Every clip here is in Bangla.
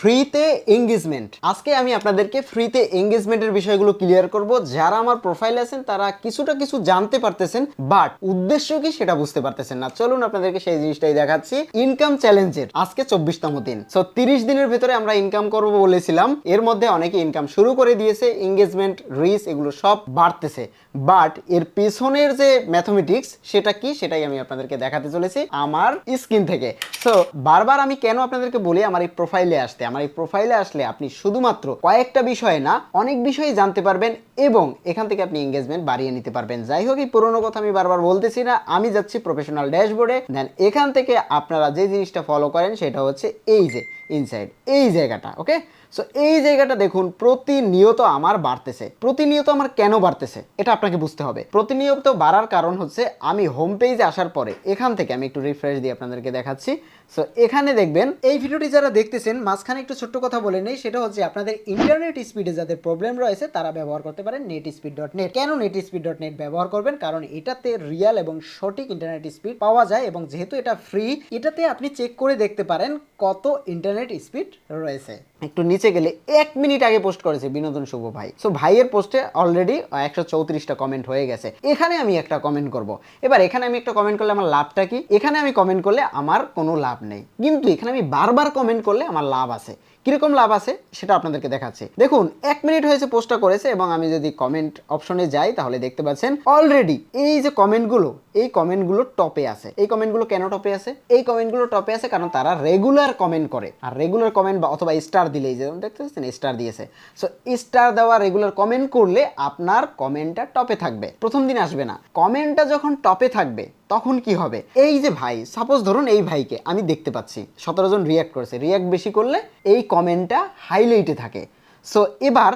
ফ্রিতে এঙ্গেজমেন্ট আজকে আমি আপনাদেরকে ফ্রিতে এঙ্গেজমেন্টের বিষয়গুলো ক্লিয়ার করব। যারা আমার প্রোফাইলে আছেন, তারা কিছুটা কিছু জানতে পারতেছেন বাট উদ্দেশ্য কি সেটা বুঝতে পারতেছেন না। চলুন আপনাদেরকে সেই জিনিসটাই দেখাচ্ছি। ইনকাম চ্যালেঞ্জের আজকে চব্বিশতম দিন। সো তিরিশ দিনের ভিতরে আমরা ইনকাম করব বলেছিলাম। এর মধ্যে অনেকে ইনকাম শুরু করে দিয়েছে এঙ্গেজমেন্ট রিস এগুলো সব বাড়তেছে। বাট এর পেছনের যে ম্যাথমেটিক্স সেটা কি সেটাই আমি আপনাদেরকে দেখাতে চলেছি আমার স্ক্রিন থেকে। সো বারবার আমি কেন আপনাদেরকে বলি আমার এই প্রোফাইলে আসতে? আমার এই প্রোফাইলে আসলে আপনি শুধুমাত্র কয়েকটা বিষয়ে না, অনেক বিষয়ে জানতে পারবেন এবং এখান থেকে আপনি এঙ্গেজমেন্ট বাড়িয়ে নিতে পারবেন। যাই হোক, এই পুরোনো কথা আমি বারবার বলতেছি না, আমি যাচ্ছি প্রফেশনাল ড্যাশবোর্ডে দেন এখান থেকে আপনারা যে জিনিসটা ফলো করেন, সেটা হচ্ছে এই যে ইনসাইড এই জায়গাটা ওকে সো এই জায়গাটা দেখুন, প্রতিনিয়ত আমার বাড়তেছে। প্রতিনিয়ত আমার কেন বাড়তেছে, এটা আপনাকে বুঝতে হবে। প্রতিনিয়ত বাড়ার কারণ হচ্ছে, আমি হোম পেজে আসার পরে, এখান থেকে আমি একটু রিফ্রেশ দিয়ে আপনাদেরকে দেখাচ্ছি। সো এখানে দেখবেন, এই ভিডিওটি যারা দেখতেছেন, মাঝখানে একটু ছোট্ট কথা বলে নেই, সেটা হচ্ছে আপনাদের ইন্টারনেট স্পিডে যাদের প্রবলেম রয়েছে, তারা ব্যবহার করতে পারেন নেট স্পিড ডট নেট কেন নেট স্পিড ডট নেট ব্যবহার করবেন? কারণ এটাতে রিয়াল এবং সঠিক ইন্টারনেট স্পিড পাওয়া যায় এবং যেহেতু এটা ফ্রি এটাতে আপনি চেক করে দেখতে পারেন কত ইন্টারনেট স্পিড রয়েছে। একটু নিচে গেলে এক মিনিট আগে পোস্ট করেছে বিনোদন শুভ ভাই। সো ভাইয়ের পোস্টে অলরেডি একশো চৌত্রিশটা কমেন্ট হয়ে গেছে। এখানে আমি একটা কমেন্ট করব। এবার এখানে আমি একটা কমেন্ট করলে আমার লাভটা কি? এখানে আমি কমেন্ট করলে আমার কোনো লাভ নেই। কিন্তু এখানে আমি বারবার কমেন্ট করলে আমার লাভ আছে। কীরকম লাভ আছে সেটা আপনাদেরকে দেখাচ্ছি। দেখুন, এক মিনিট হয়েছে পোস্টটা করেছে এবং আমি যদি কমেন্ট অপশনে যাই, তাহলে দেখতে পাচ্ছেন অলরেডি এই যে কমেন্টগুলো এই কমেন্টগুলো টপে আছে। এই কমেন্টগুলো কেন টপে আছে? এই কমেন্টগুলো টপে আছে কারণ তারা রেগুলার কমেন্ট করে। আর রেগুলার কমেন্ট বা অথবা স্টার দিলেই যেমন দেখতে পাচ্ছেন স্টার দিয়েছে। সো স্টার দেওয়া রেগুলার কমেন্ট করলে আপনার কমেন্টটা টপে থাকবে। প্রথম দিন আসবে না। কমেন্টটা যখন টপে থাকবে, তখন কি হবে? এই যে ভাই সাপোজ ধরুন এই ভাইকে আমি দেখতে পাচ্ছি। সতেরো জন রিয়াক্ট করেছে। রিয়াক্ট বেশি করলে এই কমেন্টটা হাইলাইটে থাকে। সো এবার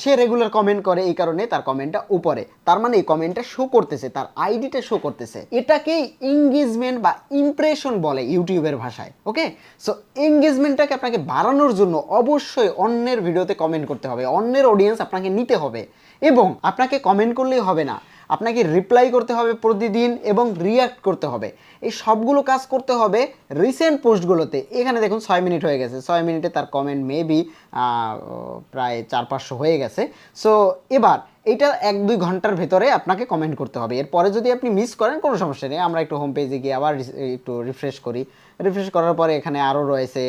সে রেগুলার কমেন্ট করে এই কারণে তার কমেন্টটা উপরে। তার মানে এই কমেন্টটা শো করতেছে, তার আইডিটা শো করতেছে। এটাকেই এঙ্গেজমেন্ট বা ইমপ্রেশন বলে ইউটিউবের ভাষায় ওকে সো এঙ্গেজমেন্টটাকে আপনাকে বাড়ানোর জন্য অবশ্যই অন্যের ভিডিওতে কমেন্ট করতে হবে। অন্যের অডিয়েন্স আপনাকে নিতে হবে। এবং আপনাকে কমেন্ট করলেই হবে না। আপনাকে রিপ্লাই করতে হবে প্রতিদিন এবং রিয়াক্ট করতে হবে। এই সবগুলো কাজ করতে হবে রিসেন্ট পোস্টগুলোতে এখানে দেখুন ছয় মিনিট হয়ে গেছে। ছয় মিনিটে তার কমেন্ট মেবি প্রায় চার পাঁচশো হয়ে গেছে। সো এবার এটা এক দুই ঘণ্টার ভেতরে আপনাকে কমেন্ট করতে হবে। এরপরে যদি আপনি মিস করেন, কোনো সমস্যা নেই। আমরা একটু হোম পেজে গিয়ে আবার একটু রিফ্রেশ করি। রিফ্রেশ করার পরে এখানে আরও রয়েছে।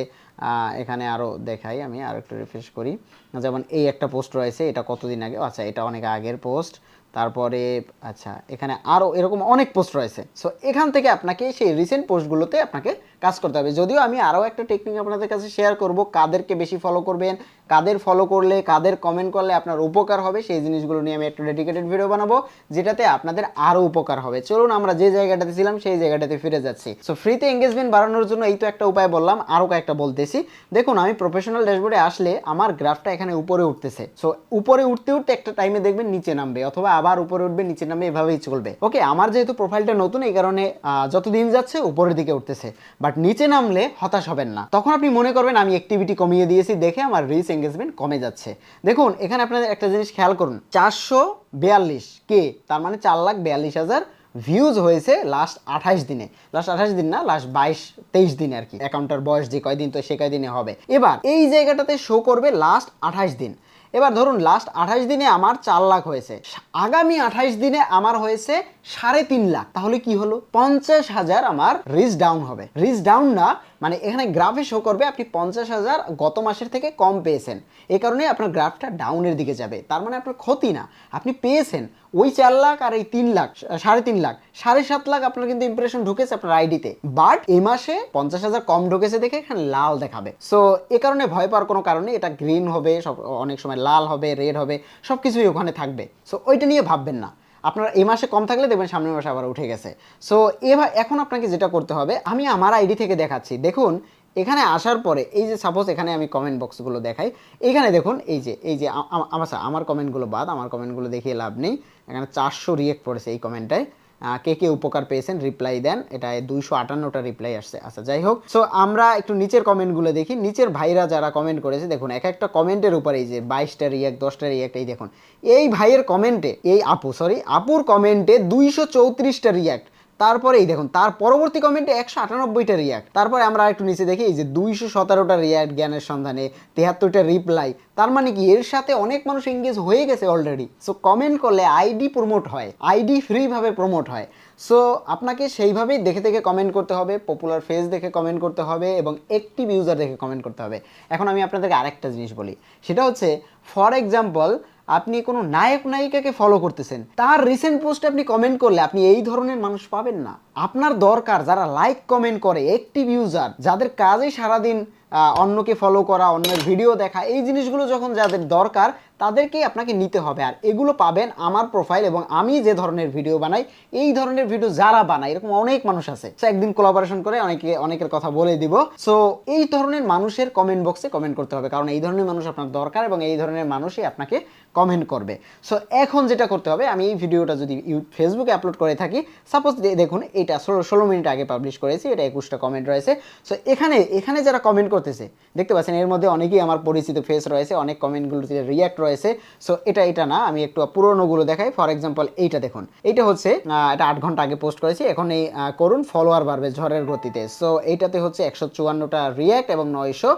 এখানে আরও দেখাই আমি, আর একটু রিফ্রেশ করি। যেমন এই একটা পোস্ট রয়েছে, এটা কতদিন আগে? আচ্ছা এটা অনেক আগের পোস্ট তারপরে আচ্ছা এখানে আরও এরকম অনেক পোস্ট রয়েছে। সো এখান থেকে আপনাকে সেই রিসেন্ট পোস্টগুলোতে আপনাকে কাজ করতে হবে। যদিও আমি আরও একটা টেকনিক আপনাদের কাছে শেয়ার করব, কাদেরকে বেশি ফলো করবেন, কাদের ফলো করলে, কাদের কমেন্ট করলে আপনার উপকার হবে, সেই জিনিসগুলো নিয়ে আমি একটা ডেডিকেটেড ভিডিও বানাবো, যেটাতে আপনাদের আরও উপকার হবে। চলুন, আমরা যে জায়গাটাতে ছিলাম, সেই জায়গাটাতে ফিরে যাচ্ছি। সো ফ্রিতে এঙ্গেজমেন্ট বাড়ানোর জন্য এই তো একটা উপায় বললাম আরও কয়েকটা বলতেছি। দেখুন, আমি প্রফেশনাল ড্যাশবোর্ডে আসলে আমার গ্রাফটা এখানে উপরে উঠতেছে। সো উপরে উঠতে উঠতে একটা টাইমে দেখবেন নিচে নামবে অথবা আবার উপরে উঠবে নিচে নামবে এভাবেই চলবে। ওকে আমার যেহেতু প্রোফাইলটা নতুন এই কারণে আহ, যত দিন যাচ্ছে উপরের দিকে উঠতেছে। বাট নিচে নামলে হতাশ হবেন না। তখন আপনি মনে করবেন আমি অ্যাক্টিভিটি কমিয়ে দিয়েছি দেখে আমার রিচ এঙ্গেজমেন্ট কমে যাচ্ছে। দেখুন এখানে আপনাদের একটা জিনিস খেয়াল করুন। চারশো বিয়াল্লিশ কে তার মানে চার লাখ বিয়াল্লিশ হাজার ভিউজ হয়েছে লাস্ট আঠাইশ দিনে। লাস্ট আঠাইশ দিন না লাস্ট বাইশ তেইশ দিন আর কি। অ্যাকাউন্টের বয়স যে কয়দিন, তো সে কয়দিনে হবে। এবার এই জায়গাটাতে শো করবে লাস্ট আঠাশ দিন। এবার ধরুন লাস্ট আঠাশ দিনে আমার চার লাখ হয়েছে। আগামী আঠাইশ দিনে আমার হয়েছে সাড়ে তিন লাখ। তাহলে কি হলো? পঞ্চাশ হাজার আমার রিচ ডাউন হবে। রিচ ডাউন না মানে এখানে গ্রাফে শো করবে আপনি পঞ্চাশ হাজার গত মাসের থেকে কম পেয়েছেন। এই কারণে আপনার গ্রাফটা ডাউনের দিকে যাবে। তার মানে আপনার ক্ষতি না। আপনি পেয়েছেন। ওই চার লাখ আর এই তিন লাখ সাড়ে তিন লাখ, সাড়ে সাত লাখ আপনার কিন্তু ইমপ্রেশন ঢুকেছে আপনার আইডিতে বাট এ মাসে পঞ্চাশ হাজার কম ঢুকেছে দেখে এখানে লাল দেখাবে। সো এ কারণে ভয় পাওয়ার কোনো কারণে এটা গ্রিন হবে, সব অনেক সময় লাল হবে রেড হবে সব কিছুই ওখানে থাকবে। সো ওইটা নিয়ে ভাববেন না। আপনার এই মাসে কম থাকলে দেখবেন সামনের মাসে আবার উঠে গেছে। সো এবার এখন আপনাকে যেটা করতে হবে, আমি আমার আইডি থেকে দেখাচ্ছি। দেখুন, এখানে আসার পরে এই যে সাপোজ এখানে আমি কমেন্ট বক্সগুলো দেখাই, এখানে দেখুন এই যে এই যে আ- আ- আমার আমার কমেন্টগুলো বাদ, আমার কমেন্টগুলো দেখিয়ে লাভ নেই। এখানে চারশো রিয়েক্ট পড়েছে এই কমেন্টটায় কে কে উপকার পেয়েছেন? রিপ্লাই দেন। এটা দুইশো আটান্নটা রিপ্লাই আসছে। আচ্ছা যাই হোক। সো আমরা একটু নিচের কমেন্টগুলো দেখি। নিচের ভাইরা যারা কমেন্ট করেছে, দেখুন, এক একটা কমেন্টের উপরে এই যে বাইশটা রিয়াক্ট দশটা রিয়াক্ট এই দেখুন। এই ভাইয়ের কমেন্টে এই আপু সরি আপুর কমেন্টে দুইশো চৌত্রিশটা রিয়াক্ট তারপরে এই দেখুন, তার পরবর্তী কমেন্টে একশো আটানব্বইটা রিয়াক্ট তারপরে আমরা একটু নিচে দেখি যে দুইশো সতেরোটা রিয়াক্ট জ্ঞানের সন্ধানে, তেহাত্তরটা রিপ্লাই তার মানে কি, এর সাথে অনেক মানুষ এঙ্গেজ হয়ে গেছে অলরেডি সো কমেন্ট করলে আইডি প্রমোট হয় আইডি ফ্রিভাবে প্রমোট হয়। সো আপনাকে সেইভাবেই দেখে দেখে কমেন্ট করতে হবে পপুলার ফেস দেখে কমেন্ট করতে হবে এবং একটিভ ইউজার দেখে কমেন্ট করতে হবে। এখন আমি আপনাদেরকে আরেকটা জিনিস বলি, সেটা হচ্ছে ফর এক্সাম্পল আপনি কোনো নায়ক, নায়িকাকে ফলো করতেছেন, তার রিসেন্ট পোস্টে আপনি কমেন্ট করলে আপনি এই ধরনের মানুষ পাবেন না। আপনার দরকার যারা লাইক কমেন্ট করে একটিভ ইউজার যাদের কাজে সারাদিন অন্যকে ফলো করা, অন্যের ভিডিও দেখা, এই জিনিসগুলো যখন যাদের দরকার, তাদেরকেই আপনাকে নিতে হবে। আর এগুলো পাবেন আমার প্রোফাইল এবং আমি যে ধরনের ভিডিও বানাই, এই ধরনের ভিডিও যারা বানায়, এরকম অনেক মানুষ আছে। একদিন কোলাবোরেশন করে অনেকে, অনেকের কথা বলে দিব। সো এই ধরনের মানুষের কমেন্ট বক্সে কমেন্ট করতে হবে, কারণ এই ধরনের মানুষ আপনার দরকার এবং এই ধরনের মানুষই আপনাকে কমেন্ট করবে। সো এখন যেটা করতে হবে, আমি এই ভিডিওটা যদি ফেসবুকে আপলোড করে থাকি সাপোজ দেখুন এটা ষোলো ষোলো মিনিট আগে পাবলিশ করেছি, এটা একুশটা কমেন্ট রয়েছে। সো এখানে এখানে যারা কমেন্ট করতেছে, দেখতে পাচ্ছেন এর মধ্যে অনেকেই আমার পরিচিত ফেস রয়েছে, অনেক কমেন্টগুলোতে রিয়াক্ট রয়েছে। সো এটা এটা না, আমি একটু পুরোনোগুলো দেখাই। ফর এক্সাম্পল এইটা দেখুন। এইটা হচ্ছে এটা আট ঘণ্টা আগে পোস্ট করেছি। এখন এই করুন ফলোয়ার বাড়বে ঝড়ের গতিতে। সো এইটাতে হচ্ছে একশো চুয়ান্নটা রিয়াক্ট এবং নয়শো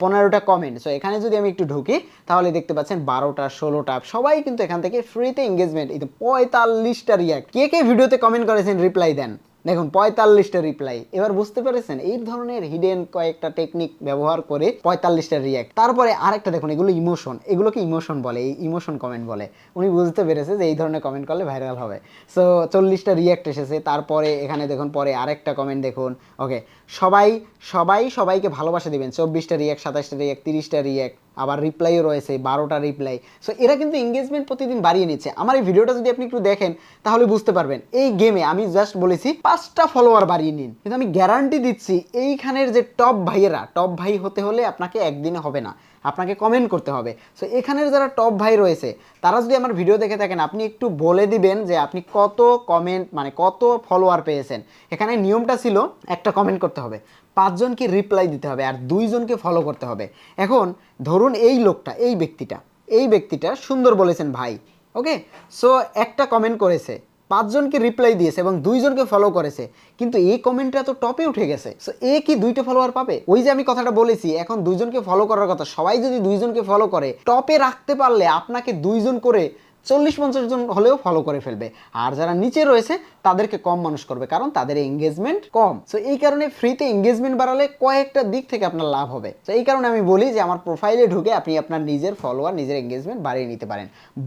পনেরোটা কমেন্ট সো এখানে যদি আমি একটু ঢুকি, তাহলে দেখতে পাচ্ছেন বারোটা, ষোলোটা, সবাই কিন্তু এখান থেকে ফ্রিতে এঙ্গেজমেন্ট এই তো পঁয়তাল্লিশটা রিয়াক্ট কে কে ভিডিওতে কমেন্ট করেছেন রিপ্লাই দেন। দেখুন, পঁয়তাল্লিশটা রিপ্লাই এবার বুঝতে পেরেছেন, এই ধরনের হিডেন কয়েকটা টেকনিক ব্যবহার করে পঁয়তাল্লিশটা রিয়াক্ট তারপরে আরেকটা দেখুন, এগুলো ইমোশন এগুলোকে ইমোশন বলে, এই ইমোশন কমেন্ট বলে। উনি বুঝতে পেরেছে যে এই ধরনের কমেন্ট করলে ভাইরাল হবে। সো চল্লিশটা রিয়াক্ট এসেছে। তারপরে এখানে দেখুন, পরে আরেকটা কমেন্ট দেখুন। ওকে সবাই সবাই সবাইকে ভালোবাসা দিবেন। চব্বিশটা রিয়াক্ট সাতাশটা রিয়াক্ট তিরিশটা রিয়াক্ট আবার রিপ্লাইও রয়েছে, বারোটা রিপ্লাই সো এরা কিন্তু এঙ্গেজমেন্ট প্রতিদিন বাড়িয়ে নিচ্ছে। আমার এই ভিডিওটা যদি আপনি একটু দেখেন, তাহলে বুঝতে পারবেন। এই গেমে আমি জাস্ট বলেছি, পাঁচটা ফলোয়ার বাড়িয়ে নিন। কিন্তু আমি গ্যারান্টি দিচ্ছি, এইখানের যে টপ ভাইয়েরা টপ ভাই হতে হলে আপনাকে একদিনে হবে না। আপনাকে কমেন্ট করতে হবে। সো এখানের যারা টপ ভাই রয়েছে, তারা যদি আমার ভিডিও দেখে থাকেন, আপনি একটু বলে দিবেন যে আপনি কত কমেন্ট মানে কত ফলোয়ার পেয়েছেন। এখানে নিয়মটা ছিল, একটা কমেন্ট করতে হবে। পাঁচজনকে রিপ্লাই দিতে হবে আর দুইজনকে ফলো করতে হবে। এখন ধরুন এই লোকটা, এই ব্যক্তিটা এই ব্যক্তিটা সুন্দর বলেছেন ভাই ওকে সো একটা কমেন্ট করেছে পাঁচজনকে রিপ্লাই দিয়েছে এবং দুইজনকে ফলো করেছে। কিন্তু এই কমেন্টটা তো টপে উঠে গেছে। সো এ কি দুইটা ফলোয়ার পাবে? ওই যে আমি কথাটা বলেছি, এখন দুইজনকে ফলো করার কথা। সবাই যদি দুইজনকে ফলো করে টপে রাখতে পারলে আপনাকে দুইজন করে চল্লিশ পঞ্চাশ জন হলেও ফলো করে ফেলবে। আর যারা নিচে রয়েছে, তাদেরকে কম মানুষ করবে, কারণ তাদের এঙ্গেজমেন্ট কম। সো এই কারণে ফ্রিতে এঙ্গেজমেন্ট বাড়ালে কয়েকটা দিক থেকে আপনার লাভ হবে। তো এই কারণে আমি বলি যে, আমার প্রোফাইলে ঢুকে আপনি আপনার নিজের ফলোয়ার নিজের এঙ্গেজমেন্ট বাড়িয়ে নিতে পারেন।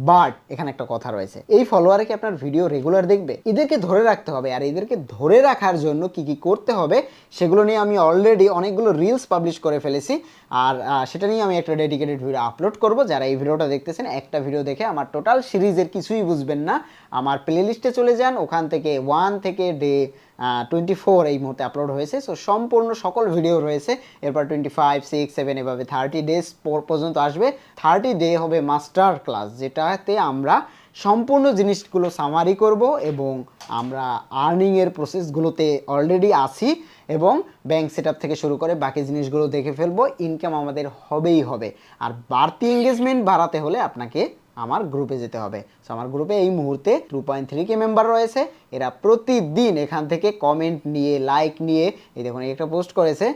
বাট এখানে একটা কথা রয়েছে। এই ফলোয়ারে কি আপনার ভিডিও রেগুলার দেখবে? এদেরকে ধরে রাখতে হবে। আর এদেরকে ধরে রাখার জন্য কি কি করতে হবে, সেগুলো নিয়ে আমি অলরেডি অনেকগুলো রিলস পাবলিশ করে ফেলেছি। আর সেটা নিয়ে আমি একটা ডেডিকেটেড ভিডিও আপলোড করব। যারা এই ভিডিওটা দেখতেছেন, একটা ভিডিও দেখে আমার টোটাল সিরিজের কিছুই বুঝবেন না। আমার প্লে লিস্টে চলে যান, ওখান থেকে ওয়ান থেকে ডে টোয়েন্টি ফোর এই মুহূর্তে আপলোড হয়েছে। সো সম্পূর্ণ সকল ভিডিও রয়েছে। এরপর টোয়েন্টি ফাইভ সিক্স সেভেন এভাবে থার্টি ডেজ পর্যন্ত আসবে। থার্টি ডে হবে মাস্টার ক্লাস যেটাতে আমরা সম্পূর্ণ জিনিসগুলো সামারি করব এবং আমরা আর্নিংয়ের প্রসেসগুলোতে অলরেডি আসি এবং ব্যাংক সেট থেকে শুরু করে বাকি জিনিসগুলো দেখে ফেলব। ইনকাম আমাদের হবেই হবে। আর বাড়তি এঙ্গেজমেন্ট বাড়াতে হলে আপনাকে আমার গ্রুপে যেতে হবে। সো আমার গ্রুপে এই মুহূর্তে two point three K member রয়েছে। এরা প্রতিদিন এখান থেকে কমেন্ট নিয়ে লাইক নিয়ে, এই দেখুন একটা পোস্ট করেছে।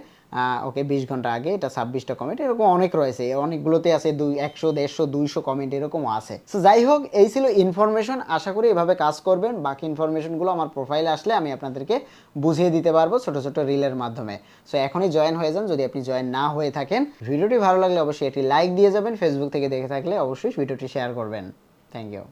ওকে বিশ ঘণ্টা আগে, এটা ছাব্বিশটা কমেন্ট এরকম অনেক রয়েছে। অনেকগুলোতে আছে দুই, একশো, দেড়শো, দুইশো কমেন্ট এরকম আছে। সো যাই হোক, এই ছিল ইনফরমেশন আশা করি এভাবে কাজ করবেন। বাকি ইনফরমেশনগুলো আমার প্রোফাইলে আসলে আমি আপনাদেরকে বুঝিয়ে দিতে পারব ছোট ছোট রিলের মাধ্যমে। সো এখনই জয়েন হয়ে যান। যদি আপনি জয়েন না হয়ে থাকেন ভিডিওটি ভালো লাগলে অবশ্যই একটি লাইক দিয়ে যাবেন। ফেসবুক থেকে দেখে থাকলে অবশ্যই ভিডিওটি শেয়ার করবেন। Thank you